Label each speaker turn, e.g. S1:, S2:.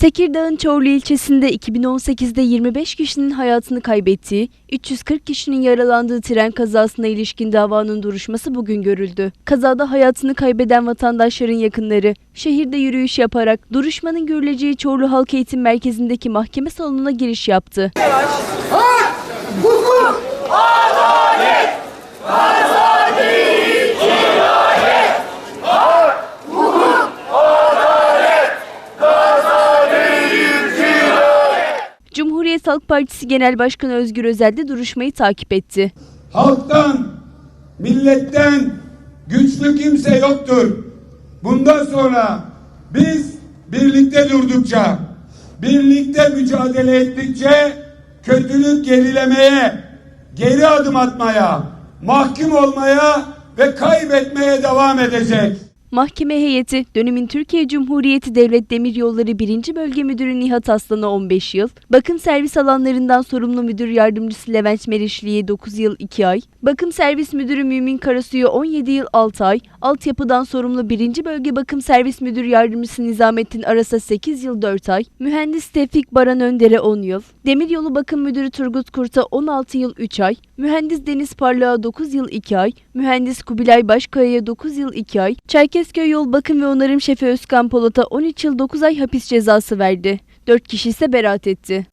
S1: Tekirdağ'ın Çorlu ilçesinde 2018'de 25 kişinin hayatını kaybettiği, 340 kişinin yaralandığı tren kazasına ilişkin davanın duruşması bugün görüldü. Kazada hayatını kaybeden vatandaşların yakınları şehirde yürüyüş yaparak duruşmanın görüleceği Çorlu Halk Eğitim Merkezi'ndeki mahkeme salonuna giriş yaptı. Cumhuriyet Halk Partisi Genel Başkanı Özgür Özel de duruşmayı takip etti.
S2: halktan, milletten güçlü kimse yoktur. Bundan sonra biz birlikte durdukça, birlikte mücadele ettikçe kötülük gerilemeye, geri adım atmaya, mahkum olmaya ve kaybetmeye devam edecek.
S1: Mahkeme heyeti dönemin Türkiye Cumhuriyeti Devlet Demiryolları 1. Bölge Müdürü Nihat Aslan'a 15 yıl, bakım servis alanlarından sorumlu müdür yardımcısı Levent Meriçli'ye 9 yıl 2 ay, bakım servis müdürü Mümin Karasu'ya 17 yıl 6 ay, altyapıdan sorumlu 1. Bölge Bakım Servis Müdür Yardımcısı Nizamettin Aras'a 8 yıl 4 ay, mühendis Tevfik Baran Önder'e 10 yıl, Demiryolu Bakım Müdürü Turgut Kurt'a 16 yıl 3 ay, mühendis Deniz Parlak'a 9 yıl 2 ay, mühendis Kubilay Başkaya'ya 9 yıl 2 ay, Çerkezköy Yol Bakım ve Onarım Şefi Özkan Polat'a 13 yıl 9 ay hapis cezası verdi. 4 kişi ise beraat etti.